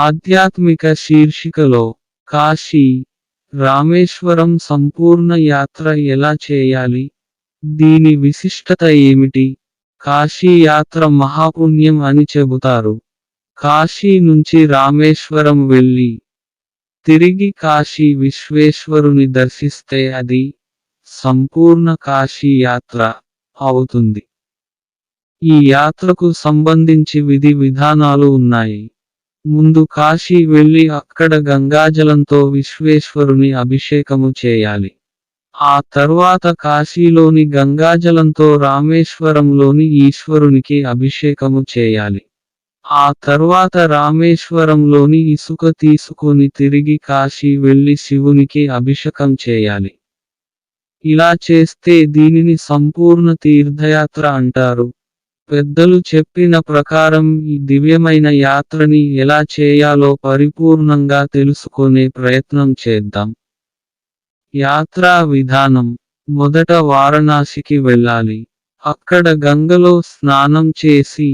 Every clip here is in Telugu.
ఆధ్యాత్మిక శీర్షికలో కాశీ రామేశ్వరం సంపూర్ణ యాత్ర ఎలా చేయాలి? దీని విశిష్టత ఏమిటి? కాశీ యాత్ర మహాపుణ్యం అని చెబుతారు. కాశీ నుంచి రామేశ్వరం వెళ్ళి తిరిగి కాశీ విశ్వేశ్వరుని దర్శిస్తే అది సంపూర్ణ కాశీ యాత్ర అవుతుంది. ఈ యాత్రకు సంబంధించి విధి విధానాలు ఉన్నాయి. ముందు కాశీ వెళ్ళి అక్కడ గంగాజలంతో విశ్వేశ్వరుని అభిషేకము చేయాలి. ఆ తర్వాత కాశీలోని గంగాజలంతో రామేశ్వరంలోని ఈశ్వరునికి అభిషేకము చేయాలి. ఆ తర్వాత రామేశ్వరంలోని ఇసుక తీసుకొని తిరిగి కాశీ వెళ్ళి శివునికి అభిషేకం చేయాలి. ఇలా చేస్తే దీనిని సంపూర్ణ తీర్థయాత్ర అంటారు. పెద్దలు చెప్పిన ప్రకారం ఈ దివ్యమైన యాత్రని ఎలా చేయాలో పరిపూర్ణంగా తెలుసుకునే ప్రయత్నం చేద్దాం. యాత్రా విధానం. మొదట వారణాసికి వెళ్ళాలి. అక్కడ గంగలో స్నానం చేసి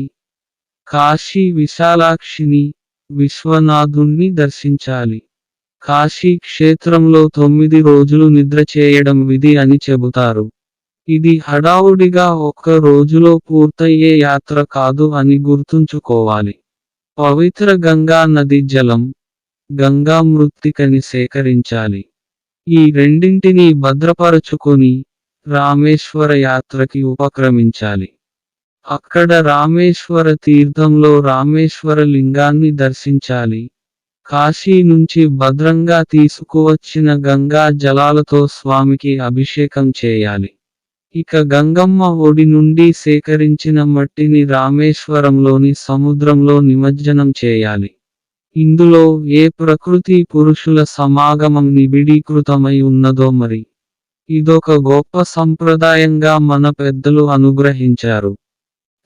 కాశీ విశాలాక్షిని విశ్వనాథుణ్ణి దర్శించాలి. కాశీ క్షేత్రంలో తొమ్మిది రోజులు నిద్ర చేయడం విధి అని చెబుతారు. ఇది హడావుడిగా ఒక్క రోజులో పూర్తయ్యే యాత్ర కాదు అని గుర్తుంచుకోవాలి. పవిత్ర గంగా నది జలం గంగా మృత్తికని సేకరించాలి. ఈ రెండింటినీ భద్రపరచుకొని రామేశ్వర యాత్రకి ఉపక్రమించాలి. అక్కడ రామేశ్వర తీర్థంలో రామేశ్వర లింగాన్ని దర్శించాలి. కాశీ నుంచి భద్రంగా తీసుకువచ్చిన గంగా జలాలతో స్వామికి అభిషేకం చేయాలి. ఇక గంగమ్మ ఒడి నుండి సేకరించిన మట్టిని రామేశ్వరంలోని సముద్రంలో నిమజ్జనం చేయాలి. ఇందులో ఏ ప్రకృతి పురుషుల సమాగమం నిబిడీకృతమై ఉన్నదో మరి. ఇదొక గొప్ప సంప్రదాయంగా మన పెద్దలు అనుగ్రహించారు.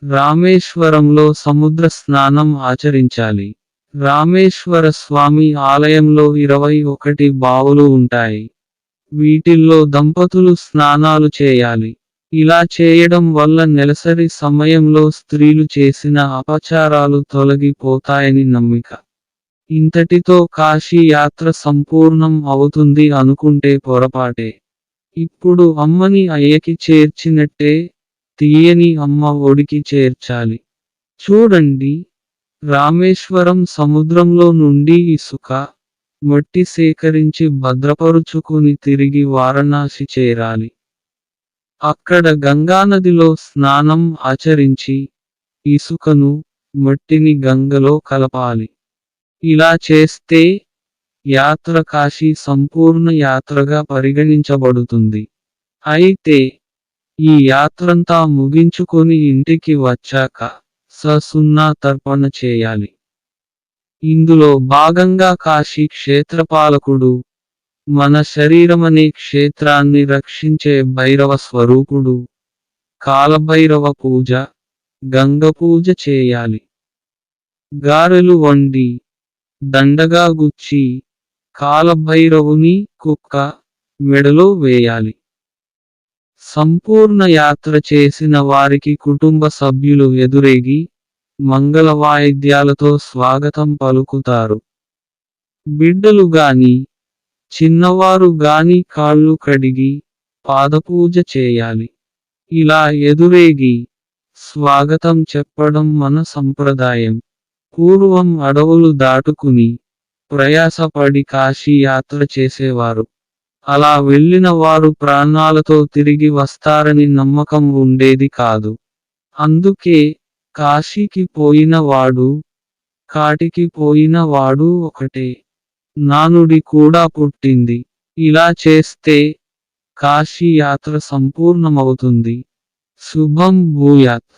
రామేశ్వరంలో సముద్ర స్నానం ఆచరించాలి. రామేశ్వర స్వామి ఆలయంలో ఇరవై ఒకటి బావులు ఉంటాయి. వీటిల్లో దంపతులు స్నానాలు చేయాలి. ఇలా చేయడం వల్ల నెలసరి సమయంలో స్త్రీలు చేసిన అపచారాలు తొలగిపోతాయని నమ్మిక. ఇంతటితో కాశీ యాత్ర సంపూర్ణం అవుతుంది అనుకుంటే పొరపాటే. ఇప్పుడు అమ్మని అయ్యకి చేర్చినట్టే తీయని అమ్మ ఒడికి చేర్చాలి. చూడండి. రామేశ్వరం సముద్రంలో నుండి ఇసుక మట్టి సేకరించి భద్రపరుచుకుని తిరిగి వారణాసి చేరాలి. అక్కడ గంగానదిలో స్నానం ఆచరించి ఇసుకను మట్టిని గంగలో కలపాలి. ఇలా చేస్తే యాత్ర కాశీ సంపూర్ణ యాత్రగా పరిగణించబడుతుంది. అయితే ఈ యాత్రంతా ముగించుకొని ఇంటికి వచ్చాక ససున్నా తర్పణ చేయాలి. ఇందులో భాగంగా కాశీ క్షేత్రపాలకుడు మన శరీరమనే క్షేత్రాన్ని రక్షించే భైరవ స్వరూపుడు. కాలభైరవ పూజ గంగ పూజ చేయాలి. గారెలు వండి దండగా గుచ్చి కాలభైరవుని కుక్క మెడలో వేయాలి. సంపూర్ణ యాత్ర చేసిన వారికి కుటుంబ సభ్యులు ఎదురేగి మంగళ వాయిద్యాలతో స్వాగతం పలుకుతారు. బిడ్డలు గాని చిన్నవారు గాని కాళ్ళు కడిగి పాదపూజ చేయాలి. ఇలా ఎదురేగి స్వాగతం చెప్పడం మన సంప్రదాయం. పూర్వం అడవులు దాటుకుని ప్రయాసపడి కాశీ యాత్ర చేసేవారు. అలా వెళ్ళిన వారు ప్రాణాలతో తిరిగి వస్తారని నమ్మకం ఉండేది కాదు. అందుకే కాశీకి పోయినవాడు కాటికి పోయిన వాడు ఒకటే. నానుడి కూడా పుట్టింది. ఇలా చేస్తే కాశీ యాత్ర సంపూర్ణమవుతుంది. శుభం భూయాత్.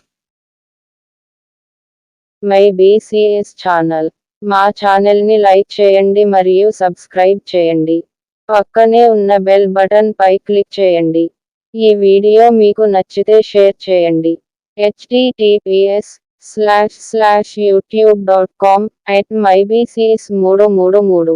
My BCS channel. మా ఛానల్ని లైక్ చేయండి మరియు సబ్స్క్రైబ్ చేయండి. పక్కనే ఉన్న బెల్ బటన్ పై క్లిక్ చేయండి. ఈ వీడియో మీకు నచ్చితే షేర్ చేయండి. HTTPS slash slash YouTube dot com at my BCS మూడు మూడు మూడు.